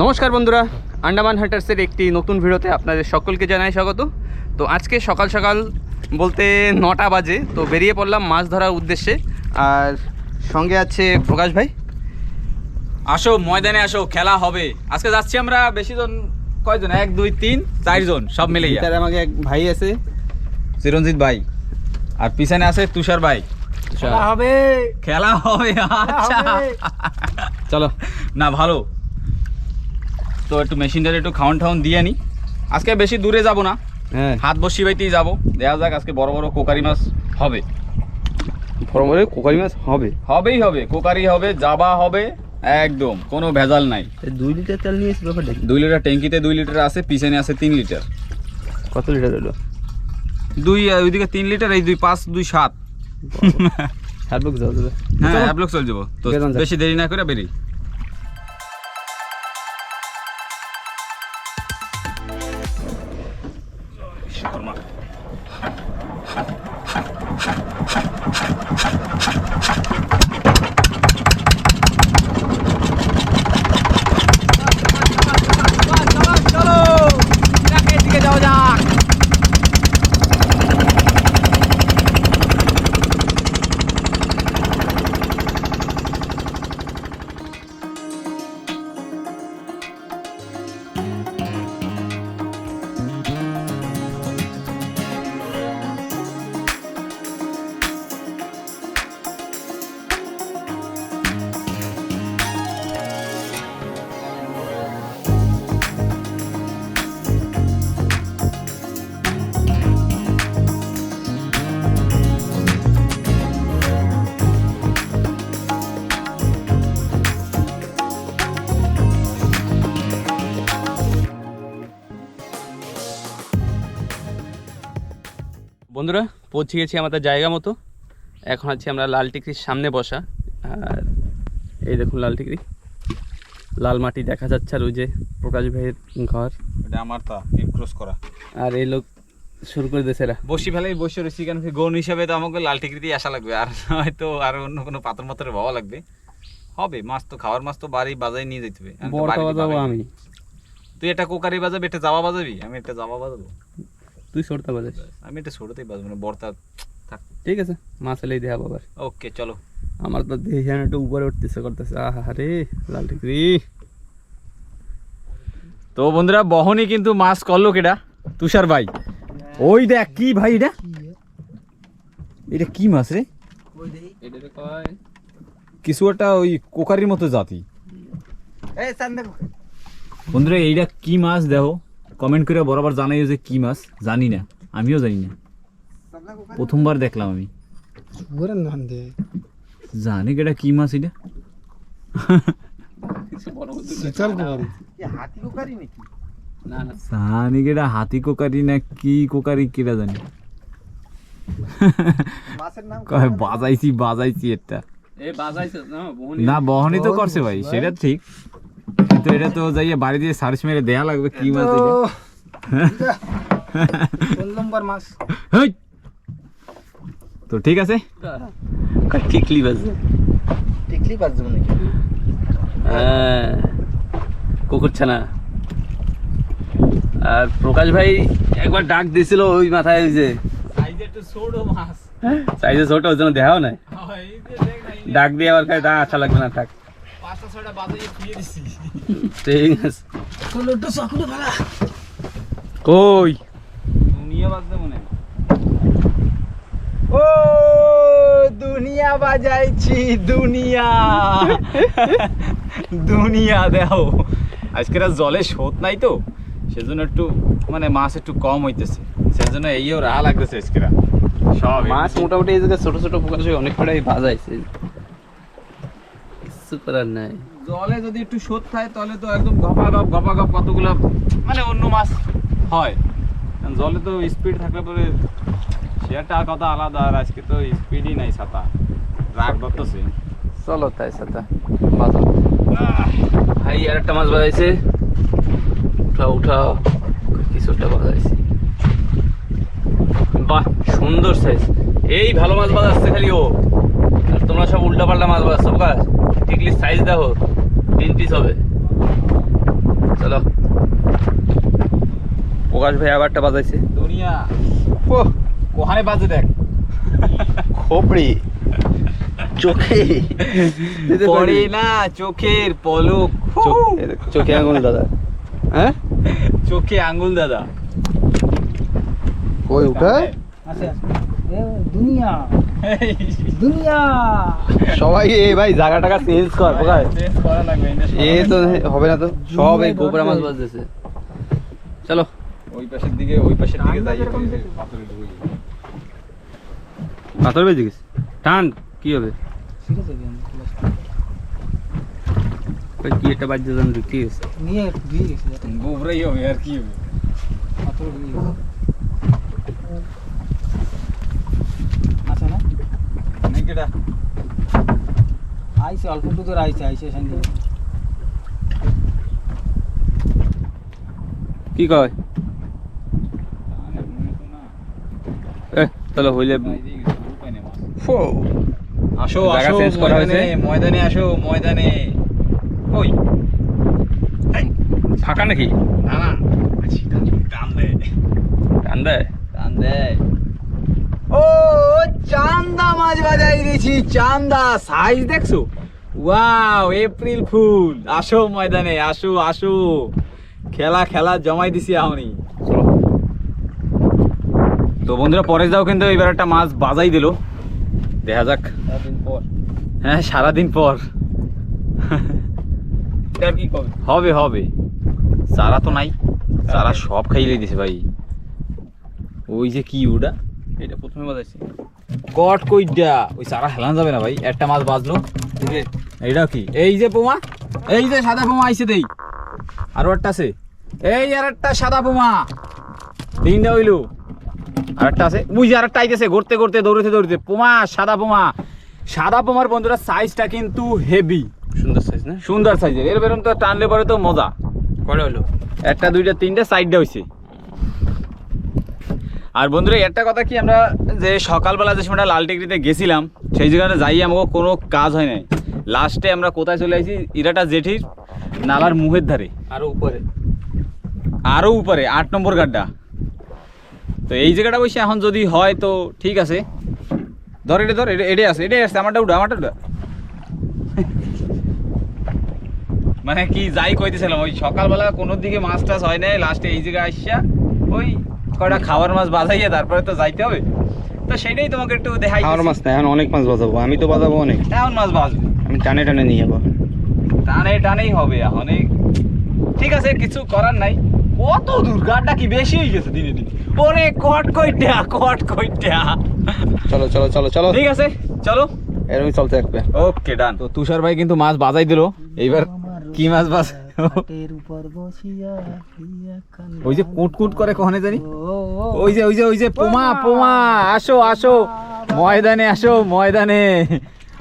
নমস্কার বন্ধুরা আন্ডামান হান্টার্সের একটি নতুন ভিডিওতে আপনাদের সকলকে জানাই স্বাগত। তো আজকে সকাল সকাল বলতে নটা বাজে তো বেরিয়ে পড়লাম মাছ ধরার উদ্দেশ্যে। আর সঙ্গে আছে প্রকাশ ভাই। আসো ময়দানে আসো খেলা হবে। আজকে যাচ্ছি আমরা বেশি জন কয়জন? এক দুই তিন চারজন সব মিলে তার আমাকে এক ভাই আছে। চিরঞ্জিত ভাই। আর পিছনে আছে তুষার ভাই। খেলা হবে। খেলা হবে আচ্ছা। চলো। না ভালো। তো একটু মেশিনটার একটু খাওয়ান ঠাউন দিয়ে নি। আজকে বেশি দূরে যাব না। হ্যাঁ। হাত বসি বাইতেই যাব। দেখা যাক আজকে বড় বড় কোকারি মাছ হবে। ফরমলে কোকারি মাছ হবে? হবেই হবে। কোকারি হবে জাবা হবে একদম। কোনো ভেজাল নাই। দুই লিটার তেল নিয়েছি ব্যাপারটা দুই লিটার ট্যাঙ্কিতে দুই লিটার আছে পিছনে আছে তিন লিটার। কত লিটার হলো? দুই ওইদিকে তিন লিটার এই দুই পাঁচ দুই সাত। যাবে হ্যাঁ চলো। যাব। তো। বেশি দেরি না করে বেরি বন্ধুরা পৌঁছে গেছি আমাদের জায়গা মতো। এখন আছি আমরা লাল টিকরির সামনে বসা। আর এই দেখুন লাল টিকরি লাল মাটি দেখা যাচ্ছে আর ওই যে প্রকাশ ভাইয়ের ঘর। এটা আমার তা ক্রস করা। আর এই লোক শুরু করে দিয়েছে এরা। বসি ফেলাই বসে রয়েছি কেন? গৌণ হিসাবে তো আমাকে লাল টিকরিতেই আসা লাগবে। আর হয়তো আর অন্য কোনো পাত্র মাত্রে ভাবা লাগবে। হবে মাছ তো খাওয়ার মাছ তো বাড়ি বাজায় নিয়ে যেতে হবে। আমি। তুই এটা কোকারি বাজাবি এটা জামা বাজাবি? আমি এটা জামা বাজাবো। তুই সরতে বাজাস। আমি এটা ছোটতেই বাজবো না বর্তা থাক। ঠিক আছে মাছ এলেই দেখাবো আবার ওকে চলো। আমার তো দেখে একটু উপরে উঠতেছে করতেছে। আহা রে লাল টিকরি। তো বন্ধুরা বহনি কিন্তু মাছ করল কেটা তুষার ভাই। ওই দেখ কি ভাই এটা? এটা কি মাছ রে? কয় কিছু একটা ওই কোকারির মতো জাতি। বন্ধুরা এইটা কি মাছ দেখো? কমেন্ট করে বরাবর জানাইও যে কি মাছ জানি না আমিও জানি না। প্রথমবার দেখলাম আমি। জানি কেটা কি মাছ এটা? না না। জানি কেটা হাতি কোকারি না কি কোকারি কেটা জানি। বাজাইছি বাজাইছি এটা। না বহনি। না বহনই তো করছে ভাই সেটা ঠিক। কিন্তু এটা তো যাইয়ে বাড়ি দিয়ে সার্চ মেরে দেয়া লাগবে কি মাছ এটা হেই! তো ঠিক আছে কয় টিকলি বাজে হ্যাঁ কুকুরছে না আর প্রকাশ ভাই একবার ডাক দিছিল ওই মাথায় ওই যে সাইজে ছোট ওর জন্য দেখাও নাই ডাক দিয়ে আবার খাই তা আশা লাগবে না থাক ঠিক আছে। কই? ও দুনিয়া বাজাইছি দুনিয়া। দুনিয়া দেখো আজকের জলে স্রোত নাই তো সেজন্য একটু মানে মাছ একটু কম হইতেছে। সেজন্য এইও রাহা লাগতেছে আজকেরা সব মাছ মোটামুটি এই জায়গায় ছোট ছোট হয় অনেক কটাই বাজাইছে। কিছু করার নাই। জলে যদি একটু স্রোত থাকে তাহলে তো একদম গপা গপ গপা গপ কতগুলো মানে অন্য মাছ। হয়। কারণ জলে তো স্পিড থাকলে পরে সেটা কথা আলাদা আর আজকে তো স্পিডই নাই ছাতা। রাগ ধরতেছে। চলো তাই সাথে বাজাও। ভাই আর একটা মাছ বাজাইছে। উঠাও উঠাও। কিছুটা বাজাইছে। বাহ সুন্দর সাইজ এই ভালো মাছ বাজাচ্ছে খালি ও। আর তোমরা সব উল্টা পাল্টা মাছ বাজাচ্ছ কাজ টিকলির সাইজ দেখো। তিন পিস হবে। চলো। প্রকাশ ভাই আবারটা বাজাইছে। দুনিয়া। ও কোহানে বাজে দেখ। খোপড়ি। চোখে। পড়ে না চোখের পলক। চোখে আঙুল দাদা। হ্যাঁ? চোখে আঙুল দাদা। কই উঠা আচ্ছা দুনিয়া। দুনিয়া। সবাই এ ভাই জায়গা টাকা চেঞ্জ কর প্রকাশ চেঞ্জ করা লাগবে এ তো হবে না তো। সব এই গোবরা মাছ বাজতেছে। চলো। ওই পাশের দিকে ওই পাশের দিকে যাই পাথরে বেজে গেছে। টান কি হবে? কি একটা বাজছে জানো কি হয়েছে নিয়ে দিয়ে গেছি। গোবরাই হবে আর কি হবে? পাথর দিয়ে গেছে। আছে না অনেক এটা। আইসে অল্প একটু দূর আইসে আইসে সঙ্গে কি কয়? এ চলো হইলে ফো। আসো আসো ময়দানে? ময়দানে আসো ময়দানে। ওই। ফাঁকা নাকি? না না টান দে। টান দেয় টান দে। ও চান্দা মাছ বাজাই দিয়েছি চান্দা সাইজ দেখছ? ওয়াও এপ্রিল ফুল আসো ময়দানে আসো আসো। খেলা খেলা জমাই দিছি চলো। তো বন্ধুরা পরে যাও কিন্তু এবার একটা মাছ বাজাই দিল। দেখা যাক। পর। হ্যাঁ সারাদিন পর। হবে হবে। চারা তো নাই। চারা সব খাইয়ে দিছে ভাই। ওই যে কি ওটা? এটা প্রথমে বাজাইছি। কট কইটা ওই চারা হেলান যাবে না ভাই একটা মাছ বাজলো এইটা কি? এই যে পোমা এই যে সাদা পোমা আইছে দেই। আরও একটা আছে। এই আর একটা সাদা পোমা। তিনটা হইল। আর একটা আছে। বুঝি আর একটা আইতেছে ঘুরতে ঘুরতে দৌড়তে দৌড়তে পোমা সাদা পোমা। সাদা পোমার বন্ধুরা সাইজটা কিন্তু হেভি সুন্দর সাইজ না? সুন্দর সাইজের এর বেরম তো টানলে পরে তো মজা। কটা হলো? একটা দুইটা তিনটা সাইডটা হইছে। আর বন্ধুরা একটা কথা কি আমরা যে সকালবেলা যে সময়টা লাল টেকরিতে গেছিলাম সেই জায়গাটা যাই আমাকে কোনো কাজ হয় নাই। লাস্টে আমরা কোথায় চলে আসি? ইরাটা জেঠির নালার মুখের ধারে। আরও উপরে। আরও উপরে আট নম্বর গাড্ডা। তো এই জায়গাটা বসে এখন যদি হয় তো ঠিক আছে। ধর এটা ধর এটা এটাই আছে এটাই আসছে আমারটা উঠা আমারটা উঠা। মানে কি যাই কইতেছিলাম ওই সকালবেলা কোনো দিকে মাছ টাছ হয় নাই লাস্টে এই জায়গায় আসিয়া ওই কয়টা খাবার মাছ বাজাইয়া তারপরে তো যাইতে হবে। তো সেটাই তোমাকে একটু দেখাই আমার মাছ না এখন অনেক মাছ বাজাবো। আমি তো বাজাবো অনেক। এমন মাছ বাজবে। আমি টানে টানে নিয়ে যাব। টানে টানেই হবে অনেক ঠিক আছে কিছু করার নাই। কত দূর? গাড়টা কি বেশি হয়ে গেছে দিনে দিনে? ওরে কট কইটা কট কইটা। চলো চলো চলো চলো। ঠিক আছে চলো। এরকমই চলতে থাকবে। ওকে ডান তো তুষার ভাই কিন্তু মাছ বাজাই দিল। এইবার কি মাছ বাজ হাটের উপর বসিয়া ওই যে কুট কুট করে কখনে জানি? ওই যে ওই যে ওই যে পোমা পোমা আসো আসো ময়দানে আসো ময়দানে।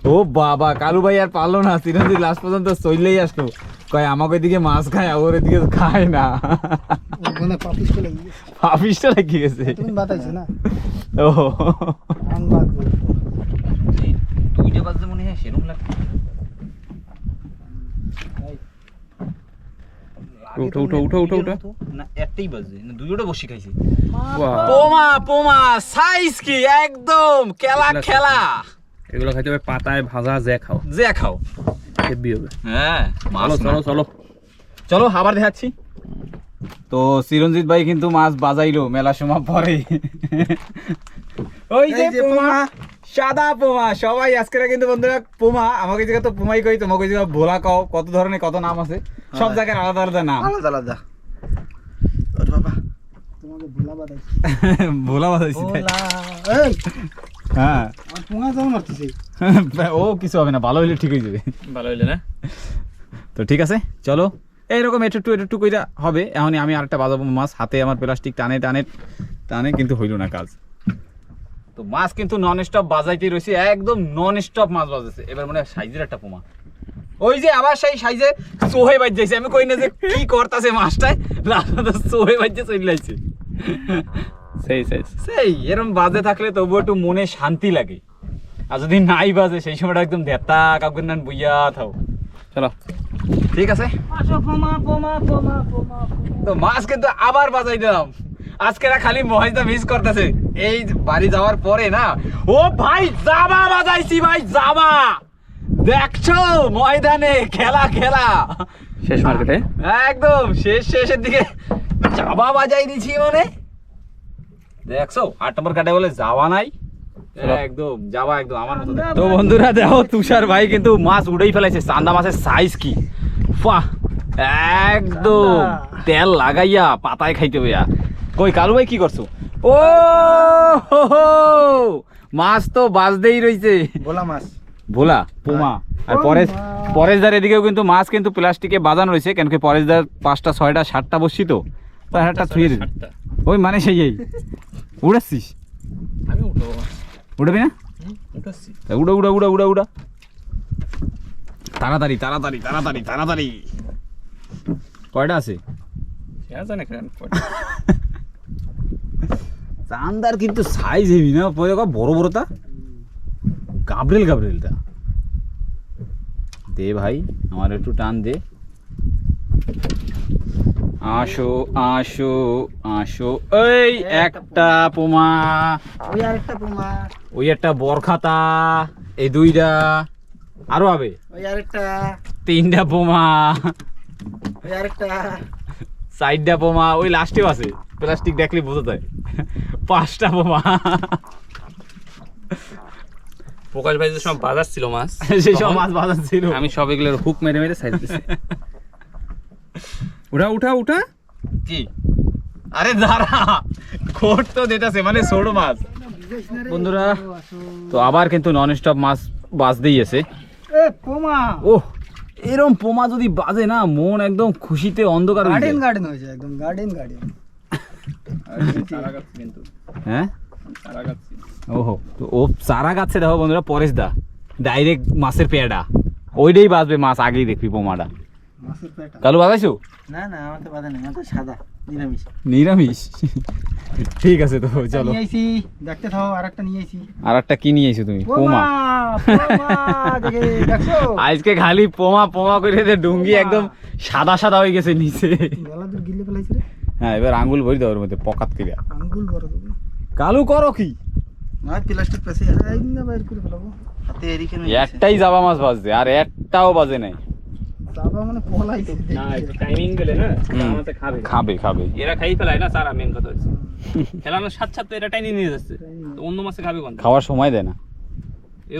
ও বাবা কালু ভাই আর পারল না চিরঞ্জিত লাস্ট পর্যন্ত চললেই আসলো। কয় আমাকে দিকে মাছ খায় ওর দিকে খায় না। ওখানে পাপিস চলে গিয়েছে। আপিসটা লেগে গেছে তুমি বাতাইছো না? ও। দুইটা বাজতে মনে হয় সেরকম লাগে উঠো উঠো উঠো উঠো উঠো না একটাই বাজে না দুইটা বসে খাইছে। পোমা পোমা সাইজ কি? একদম খেলা খেলা। এগুলো খাইতে হবে পাতায় ভাজা যে খাও। যে খাও। হেভি হবে। হ্যাঁ চলো চলো চলো। চলো আবার দেখাচ্ছি। তো চিরঞ্জিত ভাই কিন্তু মাছ বাজাইলো মেলা সময় পরে। ওই যে পোমা। পোমা। সাদা পোমা। সবাই আজকের কিন্তু বন্ধুরা পোমা। আমাকে জায়গা তো পোমাই কই তোমাকে জায়গা ভোলা কও কত ধরনের কত নাম আছে। সব জায়গায় আলাদা আলাদা নাম। আলাদা আলাদা। ওরে বাবা। তোমাকে ভোলা বাতাইছি ভোলা। ভোলা। এই! হ্যাঁ। আমার পুঙা যাও মারতেছে। ও কিছু হবে না ভালো হইলে ঠিক হয়ে যাবে। ভালো হইলে না? তো ঠিক আছে চলো। এইরকম একটু একটু একটু কইরা হবে। এখনই আমি আরেকটা বাজাবো মাছ। হাতে আমার প্লাস্টিক টানে টানে টানে কিন্তু হইল না কাজ। তো মাছ কিন্তু নন স্টপ বাজাইতে রয়েছে একদম নন স্টপ মাছ বাজাইছে এবার মনে হয় সাইজের একটা পোমা। ওই যে আবার সেই সাইজে সোহে বাজ যাইছে আমি কই না যে কি করতাছে মাছটায় লাস্টে তো সোহে বাজে চলে যাইছে সেই সেই। সেই এরকম বাজে থাকলে তবু একটু মনে শান্তি লাগে। আর যদি নাই বাজে সেই সময়টা একদম দেতা কাউকে নান বুইয়া থাও। চলো। ঠিক আছে? আসো পোমা পোমা পোমা পোমা তো মাছ কিন্তু আবার বাজাই দিলাম। আজকে না খালি মহেশদা মিস করতেছে। এই বাড়ি যাওয়ার পরে না ও ভাই জামা বাজাইছি ভাই জামা! দেখছ? ময়দানে খেলা খেলা। শেষ মার্কেটে? একদম শেষ শেষের দিকে। জামা বাজাই দিছি মানে দেখছ? আট নম্বর কাটে বলে যাওয়া নাই। একদম যাওয়া একদম আমার মতো তো বন্ধুরা দেখো তুষার ভাই কিন্তু মাছ উড়েই ফেলাইছে চান্দা মাছের সাইজ কি? বাহ একদম। তেল লাগাইয়া পাতায় খাইতে হইয়া। কই কালু ভাই কি করছ? ও হো হো, মাছ তো বাজতেই রইছে। বলা মাছ। ভোলা পোমা। আর পরেশ পরেশদার এদিকেও কিন্তু মাছ কিন্তু প্লাস্টিকে বাঁধানো রয়েছে কেন কি পরেশদার পাঁচটা ছয়টা সাতটা বসছি তো। তার একটা থুয়ে দিবি ওই মানে সেই এই। উড়াচ্ছিস? আমি উঠবো। উঠবি না? উঠাচ্ছি। তা উড়া উড়া উড়া উড়া উড়া। তাড়াতাড়ি তাড়াতাড়ি তাড়াতাড়ি তাড়াতাড়ি। কয়টা আছে? চান্দার কিন্তু সাইজ হেভি না? বড় বড়টা। গাবরেল গাবরেলটা দে ভাই আমার একটু টান দে। আসো আসো আসো। এই একটা পোমা। ওই আরেকটা পোমা। ওই একটা বরখাতা এই দুইটা। আরও হবে ওই আরেকটা। তিনটা পোমা। ওই আরেকটা। চারটা পোমা। ওই লাস্টেও আছে। প্লাস্টিক দেখলে বোঝা যায়। পাঁচটা পোমা। প্রকাশ ভাই যে সব বাজার ছিল মাছ সেই সব মাছ বাজার ছিল আমি সব এগুলোর হুক মেরে মেরে সাইজ দিছি। উঠা উঠা উঠা। কি আরে দাঁড়া কোট তো দিতেছে মানে ছোট মাছ। বন্ধুরা তো আবার কিন্তু নন স্টপ মাছ বাজতেই আছে এ পোমা। ও এরম পোমা যদি বাজে না মন একদম খুশিতে অন্ধকার হয়ে গার্ডেন। গার্ডেন হয়েছে একদম গার্ডেন গার্ডেন হ্যাঁ? ওহো তো ও চারা গাছে দেখো বন্ধুরা পরেশ দা। ডাইরেক্ট মাছের পেয়াটা। ওইটাই বাজবে মাছ আগেই দেখবি পোমাটা কালু বাজাইছো না না আমার তো বাধা নেই আমার তো সাদা নিরামিষ। নিরামিষ? ঠিক আছে তো চলো। আইছি দেখতে থাও আরেকটা নিয়ে আইছি। আর একটা কি নিয়ে এসো তুমি? পোমা। পোমা দেখে দেখছ? আজকে খালি পোমা পোমা করে দে ডুঙ্গি একদম সাদা সাদা হয়ে গেছে নিচে। গলা গিলে ফেলাইছে হ্যাঁ এবার আঙ্গুল ভরি দাও ওর মধ্যে পকাত করে আঙ্গুল কালু করো কি? প্লাস্টিক পেছে না বাইর করে ফেলাবো। হাতে এরি একটাই জাবা মাছ বাজছে আর একটাও বাজে নাই। মানে পলাইছে না টাইমিং গেলে না আমাতে খাবে। খাবে খাবে। এরা খাই ফেলায় না সারা মেন কথা হচ্ছে। সাথে সাথে টাইনি নিয়ে যাচ্ছে। তো অন্য মাছে খাবে কোন? খাওয়ার সময় দেয় না।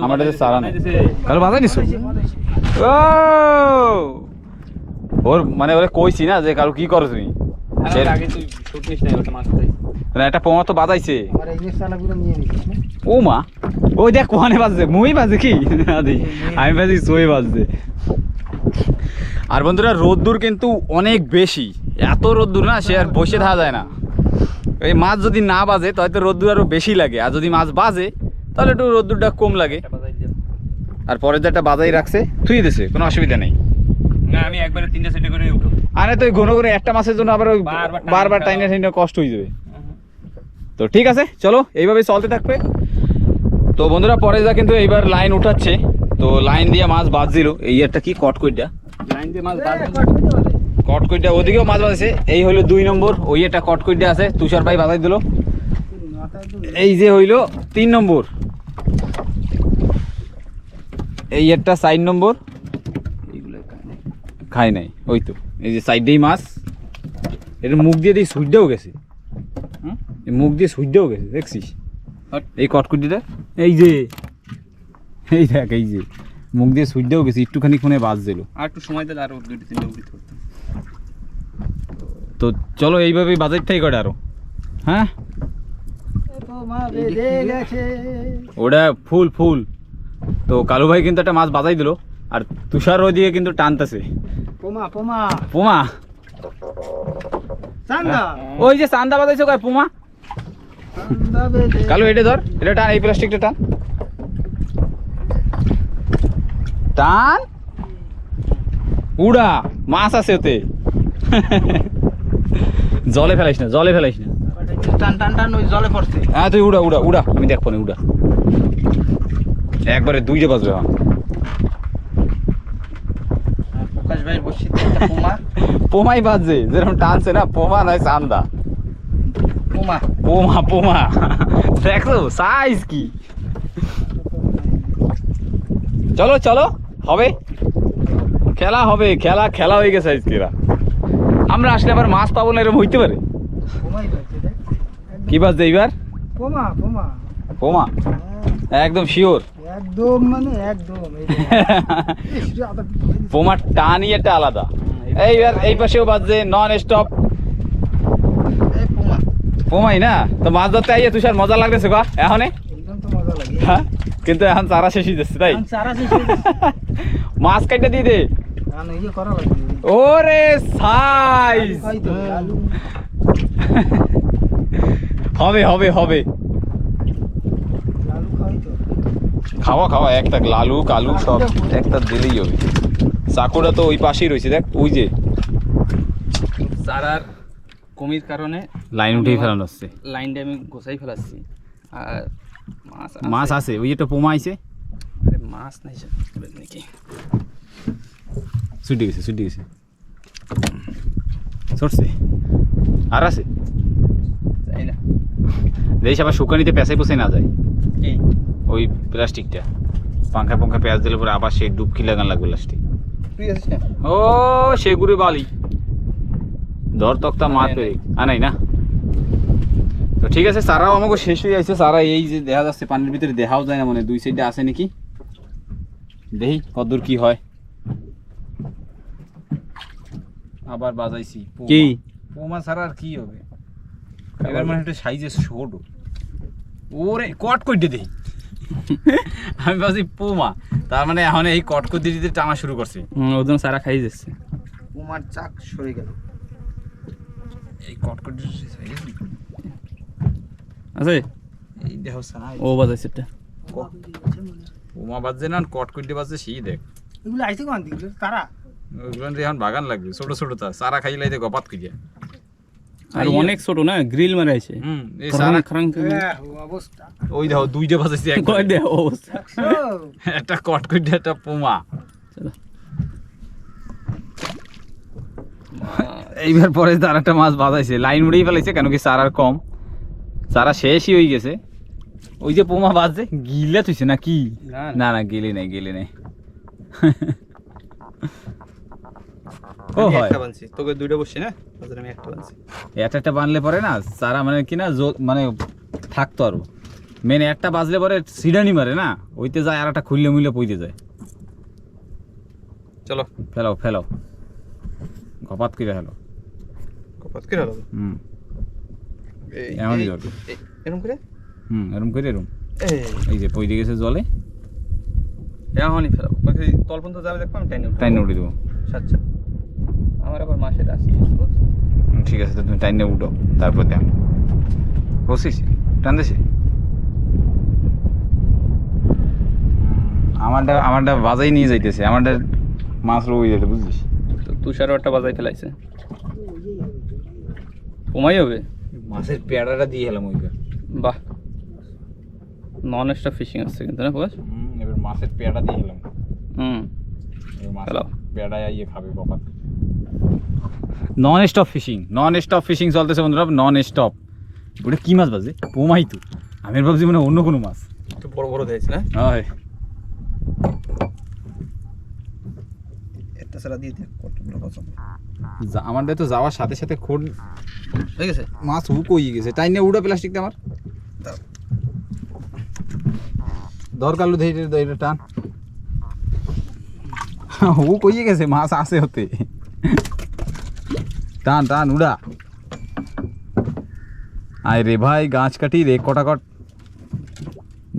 আমার কাছে চারা নেই। কালু বাজাই নিছো? ও! ওর মানে ওরে কইছি না যে কালু কি করো তুমি? আগে তুই শুট নিস নাই ওটা মাছ না একটা পোমা তো বাজাইছে। আমার এই যে সালাগুলো নিয়ে নিছিস না ও মা ওই দেখ কোহানে বাজছে মুই বাজে কি? আমি বাজি সই বাজছে। আর বন্ধুরা রোদ্দুর কিন্তু অনেক বেশি। এত রোদ্দুর না সে আর বসে থাকা যায় না। এই মাছ যদি না বাজে তাহলে তো রোদ্দুর আরও বেশি লাগে। আর যদি মাছ বাজে তাহলে একটু রোদ্দুরটা কম লাগে। আর পরের যেটা বাজাই রাখছে থুই দিছে কোনো অসুবিধা নেই। না আমি একবারে তিনটা সেটে করে উঠো আরে তো ঘন করে একটা মাছের জন্য আবার ওই বারবার টাইনা টাইনে কষ্ট হয়ে যাবে। তো ঠিক আছে চলো এইভাবে চলতে থাকবে। তো বন্ধুরা পরে যা কিন্তু এইবার লাইন উঠাচ্ছে। তো লাইন দিয়ে মাছ বাজছিল এই একটা কি কটকইটা? লাইন দিয়ে মাছ কটকইটা ওদিকেও মাছ বাজছে এই হলো দুই নম্বর ওই একটা কটকইটা আছে তুষার ভাই বাজাই দিল। এই যে হইল তিন নম্বর। এই একটা চার নম্বর। খাই নাই ওই তো। এই যে সাইডেই মাছ এটা মুখ দিয়ে দিয়ে সুইডাও গেছে। হুম? মুখ দিয়ে সুইডাও গেছে দেখছিস? এই কটকুটিটা? এই যে। এই দেখ এই যে। মুখ দিয়ে সুইডাও গেছে একটুখানি ফোনে বাজ দিল আর একটু সময় দিলে আরও দুটো তিনটা করতাম তো চলো এইভাবেই বাজেটটাই করে আরও। হ্যাঁ? ওটা ফুল ফুল। তো কালু ভাই কিন্তু একটা মাছ বাজাই দিল। আর তুষার ওদিকে কিন্তু টানতেছে। পোমা পোমা। পোমা? ওই যে চান্দা বাজাইছে কয় পোমা? কালু এটা ধর এটা টান এই প্লাস্টিকটা টান। টান। উড়া মাছ আছে ওতে। জলে ফেলাইস না জলে ফেলাইস না। টান টান টান ওই জলে পড়ছে। হ্যাঁ তুই উড়া উড়া উড়া। আমি দেখব না উড়া। একবারে দুইটা বাজবে হ্যাঁ। একটা পোমা। পোমাই বাজছে যেরকম টানছে না পোমা নয় চান্দা। পোমা। পোমা পোমা। দেখো সাইজ কি। চলো চলো হবে। খেলা হবে খেলা খেলা হয়ে গেছে আজকেরা আমরা আসলে আবার মাছ পাবো না এরকম হইতে পারে। বাজছে কি বাজ এইবার? পোমা পোমা। পোমা। একদম শিওর। একদম মানে একদম এই এই পোমার টানই একটা আলাদা। এইবার এই পাশেও বাজছে নন স্টপ এই পোমাই না? তো মাছ ধরতে আইয়ে তুষার মজা লাগতেছে গা এখনে একদম তো মজা লাগে। হ্যাঁ? কিন্তু এখন চারা শেষ হয়ে তাই? এখন চারা শেষ মাছ কাটতে দিয়ে দে। ইয়ে ওরে সাইজ হবে হবে হবে। খাওয়া খাওয়া একটা লালু কালু সব একটা দিলেই হবে। চাকুটা তো ওই পাশেই রয়েছে দেখ ওই যে। চারার কমির কারণে লাইন উঠেই ফেলানো হচ্ছে। লাইনটা আমি গোছাই ফেলাচ্ছি। আর মাছ মাছ আছে ওই একটা পোমা আইছে। আরে মাছ নাই নাকি? ছুটি গেছে ছুটি গেছে। সরছে। আর আছে? তাই না। দেশ আবার শুকানিতে পেঁচাই পোষাই না যায়। এই। ওই প্লাস্টিকটা। পাঙ্খা পাঙ্খা পেঁয়াজ দিলে পরে আবার সেই ডুবকি লাগান লাগবে লাস্টে তুই ও সেগুড়ে বালি। ধর তক্তা মার পেরে আনাই না? তো ঠিক আছে সারাও আমাকে শেষ হয়ে যাচ্ছে সারা এই যে দেখা যাচ্ছে পানির ভিতরে দেখাও যায় না মানে দুই সাইডে আছে নাকি? দেখি কতদূর কি হয়। আবার বাজাইছি। কি? পোমা ছাড়া আর কি হবে? এবার মানে একটা সাইজে ছোট ওরে কট করে দেই আমি ভাবছি পোমা। তার মানে এখন এই কট করে দিতে টানা শুরু করছে। ওজন সারা খাই যাচ্ছে। পোমার চাক সরে গেল। এই কট করে দিতে আছে? এই দেহ সাই ও বাজাইছে এটা। পোমা বাজছে না কট করে বাজছে সেই দেখ। এগুলো আইছে কোন দিকে? তারা। ওগুলো এখন বাগান লাগবে ছোট ছোট তা। সারা খাইলে এতে গপাত করিয়া আর অনেক ছোট না গ্রিল মারা আছে হুম এই খরাং সারা খরাং ও অবস্থা। ওই দেখো দুইটা বাজাইছে কয় দে অবস্থা। একটা কট করে একটা পোমা। এইবার পরে তার একটা মাছ বাজাইছে। লাইন উড়েই ফেলাইছে কেন কি চারার কম। চারা শেষই হয়ে গেছে। ওই যে পোমা বাজছে গিলে তুইছে না। কি না না গেলে নাই গেলে নাই। ও হয়। একটা বানছি। তোকে দুইটা বসছি না? আমি একটা বানছি। একটা একটা বানলে পরে না চারা মানে কি না মানে থাকতো আরও। মেন একটা বাজলে পরে সিডানি মারে না? ওইতে যায় আর একটা খুললে মুললে পইতে যায়। চলো। ফেলাও ফেলাও। গপাত করে ফেলো কপাত করে হলো হুম। এমনই। করে? হুম এরম করে এরম। এই। যে পইতে গেছে জলে। এমনই বাকি তল পর্যন্ত যাবে দেখব আমি টাইনে টাইনে উঠে দেবো। আচ্ছা। আমার আবার মাসের আসি ঠিক আছে তো তুমি টাইনে উঠো তারপর দেখ বসিস? টানতেছি? আমারটা আমারটা বাজাই নিয়ে যাইতেছে আমারটা মাছ রয়ে যেতে বুঝছিস? তো তুষারও একটা বাজাই ফেলাইছে। কমাই হবে? মাছের পেয়ারাটা দিয়ে এলাম ওইবার বাহ। নন স্টপ ফিশিং আসছে কিন্তু না প্রকাশ এবার মাছের পেয়ারা দিয়ে এলাম। হুম। Hello. পেয়ারা ইয়ে খাবে বাবা। Non stop fishing non stop fishing চলতেছে বন্ধুরা নন স্টপ ওটা কি মাছ বাজে? পোমাই তো। আমি ভাবছি মানে অন্য কোনো মাছ। একটু বড় বড় দিয়েছে না? হয়। সারা দিয়ে দেখ কতগুলো পছন্দ আমাদের তো যাওয়ার সাথে সাথে খোট হয়ে গেছে? মাছ হুক হয়ে গেছে। তাই নিয়ে উড়া প্লাস্টিকটা আমার। দরকার ধরে ধরে টান। হুক হয়ে গেছে মাছ আসে হতে টান টান উড়া আয় রে ভাই গাছ কাটি রে কটাকট।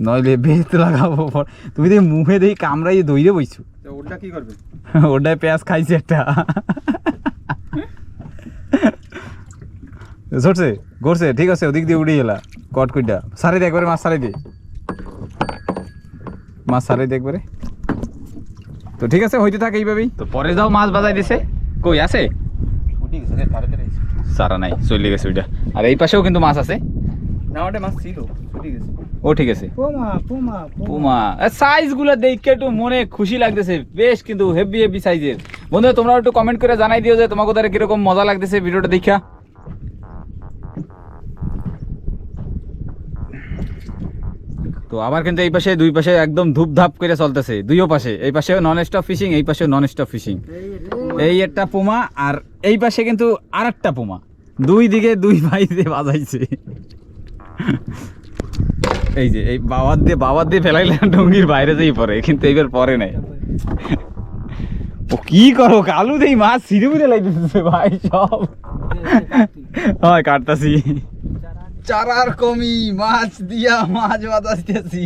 নইলে বেত লাগাবো পর। তুমি দেখি মুখে দেখি কামড়াই দইরে বইছো। ওটা কি করবে? ওটাই পেঁয়াজ খাইছে একটা। ঝরছে ঘুরছে ঠিক আছে ওদিক দিয়ে উড়ে গেলা কট কুইটা সারি দে একবারে মাছ সারি দে। মাছ সারি দে একবারে। তো ঠিক আছে হইতে থাকে এইভাবেই। তো পরে যাও মাছ বাজাই দিছে। কই আছে? সারা নাই চলে গেছে ওইটা। আর এই পাশেও কিন্তু মাছ আছে। আবার দেখে একটু মনে খুশি লাগতেছে। বেশ কিন্তু হেভি হেভি তোমরা একটু কমেন্ট করে জানাই দিও যে কীরকম মজা লাগতেছে ভিডিওটা তো কিন্তু এই পাশে দুই পাশে একদম ধূপধাপ করে চলতেছে। দুইও পাশে এই পাশে নন স্টপ ফিশিং এই পাশেও নন স্টপ ফিশিং এই একটা পোমা আর এই পাশে কিন্তু আর একটা পোমা। দুই দিকে দুই ভাই দিয়ে বাজাইছে। এই যে এই বাবার দিয়ে বাবার দিয়ে ফেলাইলে ডঙ্গির বাইরে যেই পড়ে কিন্তু এইবার পরে নাই। ও কি করো কালু দেই মাছ সিঁড়ি বুঝে লাগতেছে ভাই সব। হয় কাটতাছি। চারার কমি মাছ দিয়া মাছ বাজাইতেছি।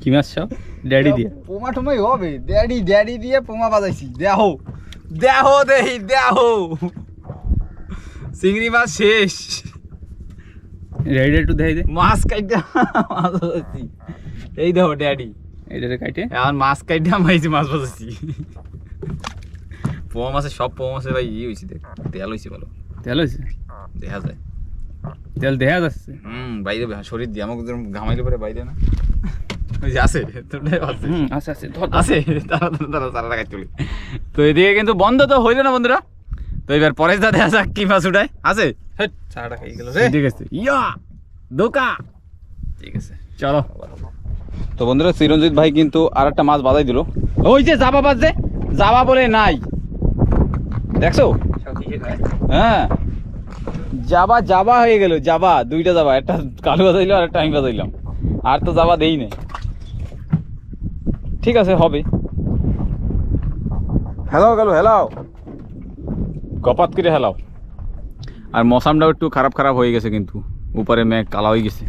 কি মাছ সব? ড্যাডি দিয়ে। পোমা টোমাই হবে। ড্যাডি ড্যাডি দিয়ে পোমা বাজাইছি। দেহ দেহ দেহি দেহ। চিংড়ি মাছ শেষ। ড্যাডি একটু দেখাই দে। মাছ কাইটা মাছ বাজাইছি এই দেখো ড্যাডি এটারে কাটে এখন মাছ কাইটা মাইছি মাছ বাজাইছি পোমা মাছের সব পোমা মাছের ভাই ইয়ে হয়েছে দেখ। তেল হয়েছে ভালো। তেল হয়েছে দেখা যায়। তেল দেখা যাচ্ছে? হুম বাইরে শরীর দিয়ে আমাকে ঘামাইলে পরে বাইরে না। ওই যে আছে আছে। ধর আছে তারা তারা তারা তুলি। তো এদিকে কিন্তু বন্ধ তো হইল না বন্ধুরা। তো এবার পরেশ দা দেখা যাক কি মাছ উঠায়। আছে? চারাটা খাই গেল ঠিক আছে। ইয়া দোকা। ঠিক আছে। চলো। তো বন্ধুরা চিরঞ্জিত ভাই কিন্তু আর একটা মাছ বাজাই দিল। ওই যে জাবা বাজছে জাবা বলে নাই। দেখছ? হ্যাঁ। জাবা জাবা হয়ে গেল জাবা। দুইটা জাবা একটা কালু বাজাইলো আর একটা আমি বাজাইলাম। আর তো জাবা দেই নাই। ঠিক আছে হবে। হ্যালো গেল হ্যালো কপাত করে হেলাও? আর মৌসামটাও একটু খারাপ খারাপ হয়ে গেছে কিন্তু। উপরে মেঘ কালা হয়ে গেছে।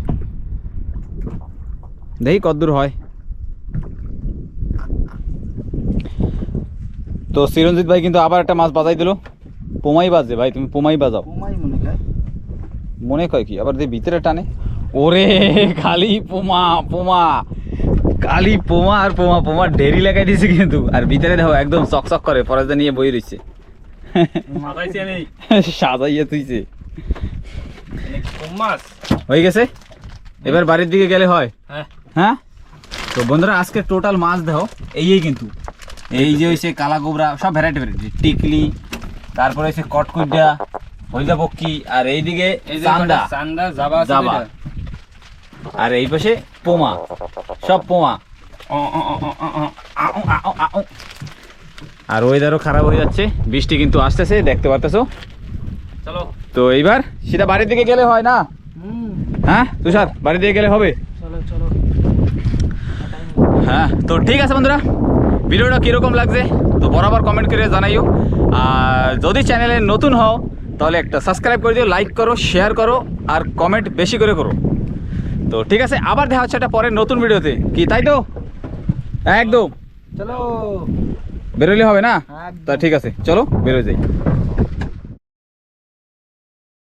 দেখি কদ্দূর হয়। তো চিরঞ্জিত ভাই কিন্তু আবার একটা মাছ বাজাই দিল। পোমাই বাজে ভাই তুমি পোমাই বাজাও। মনে মনে কয় কি? আবার যে ভিতরে টানে। ওরে খালি পোমা পোমা। খালি পোমা আর পোমা পোমা ডেরি লাগাই দিয়েছে কিন্তু। আর ভিতরে দেখো একদম চকচক করে পরাজা নিয়ে বই রয়েছে সাজাইয়া তুইছে। হয়ে গেছে? এবার বাড়ির দিকে গেলে হয়। হ্যাঁ। হ্যাঁ? তো বন্ধুরা আজকে টোটাল মাছ দেখো এই কিন্তু। এই যে হয়েছে কালা গোবরা সব ভ্যারাইটি ভ্যারাইটি টিকলি তারপরে হচ্ছে কটকুইডা হলদা পক্ষী আর এইদিকে এই যে চান্দা চান্দা জাবা জাবা। আর এই পাশে পোমা। সব পোমা। আর ওয়েদারও খারাপ হয়ে যাচ্ছে। বৃষ্টি কিন্তু আসতেছে দেখতে পারতেছো? চলো। তো এইবার সেটা বাড়ির দিকে গেলে হয় না? হ্যাঁ তুষার বাড়ি দিকে গেলে হবে? হ্যাঁ তো ঠিক আছে বন্ধুরা ভিডিওটা কীরকম লাগছে তো বরাবর কমেন্ট করে জানাইও। আর যদি চ্যানেলে নতুন হও তাহলে একটা সাবস্ক্রাইব করে দিও লাইক করো শেয়ার করো আর কমেন্ট বেশি করে করো। তো ঠিক আছে আবার দেখা হচ্ছে একটা পরের নতুন ভিডিওতে। কি তাই তো? একদম। চলো। বেরোলে হবে না? তা ঠিক আছে চলো বেরোয় যাই।